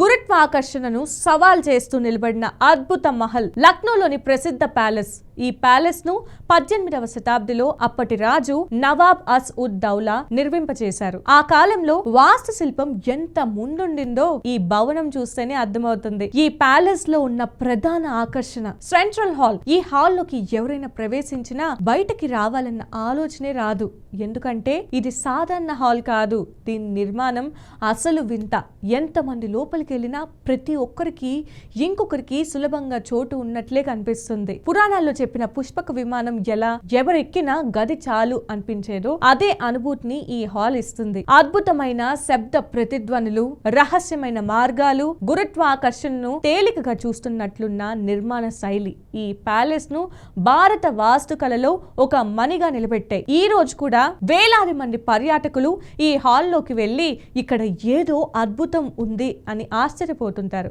గురుత్వాకర్షణను సవాల్ చేస్తూ నిలబడిన అద్భుత మహల్ లక్నోలోని ప్రసిద్ధ ప్యాలెస్. ఈ ప్యాలెస్ను పద్దెనిమిదవ శతాబ్దిలో అప్పటి రాజు నవాబ్ అస్ ఉద్ దౌలా నిర్మింపచేశారు. ఆ కాలంలో వాస్తు శిల్పం ఎంత ముందుండిందో ఈ భవనం చూస్తేనే అర్థమవుతుంది. ఈ ప్యాలెస్లో ఉన్న ప్రధాన ఆకర్షణ సెంట్రల్ హాల్. ఈ హాల్లోకి ఎవరైనా ప్రవేశించినా బయటకి రావాలన్న ఆలోచనే రాదు. ఎందుకంటే ఇది సాధారణ హాల్ కాదు. దీని నిర్మాణం అసలు వింత. ఎంతమంది లోపలికి వెళ్ళినా ప్రతి ఒక్కరికి ఇంకొకరికి సులభంగా చోటు ఉన్నట్లే కనిపిస్తుంది. పురాణాల్లో చెప్పిన పుష్పక విమానం ఎలా ఎవరెక్కినా గది చాలు అనిపించేదో అదే అనుభూతిని ఈ హాల్ ఇస్తుంది. అద్భుతమైన శబ్ద ప్రతిధ్వనులు రహస్యమైన మార్గాలు గురుత్వాకర్షణను తేలికగా చూస్తున్నట్లున్న నిర్మాణ శైలి ఈ ప్యాలెస్ను భారత వాస్తుకలలో ఒక మణిగా నిలబెట్టాయి. ఈ రోజు కూడా వేలాది మంది పర్యాటకులు ఈ హాల్లోకి వెళ్ళి ఇక్కడ ఏదో అద్భుతం ఉంది అని ఆశ్చర్యపోతుంటారు.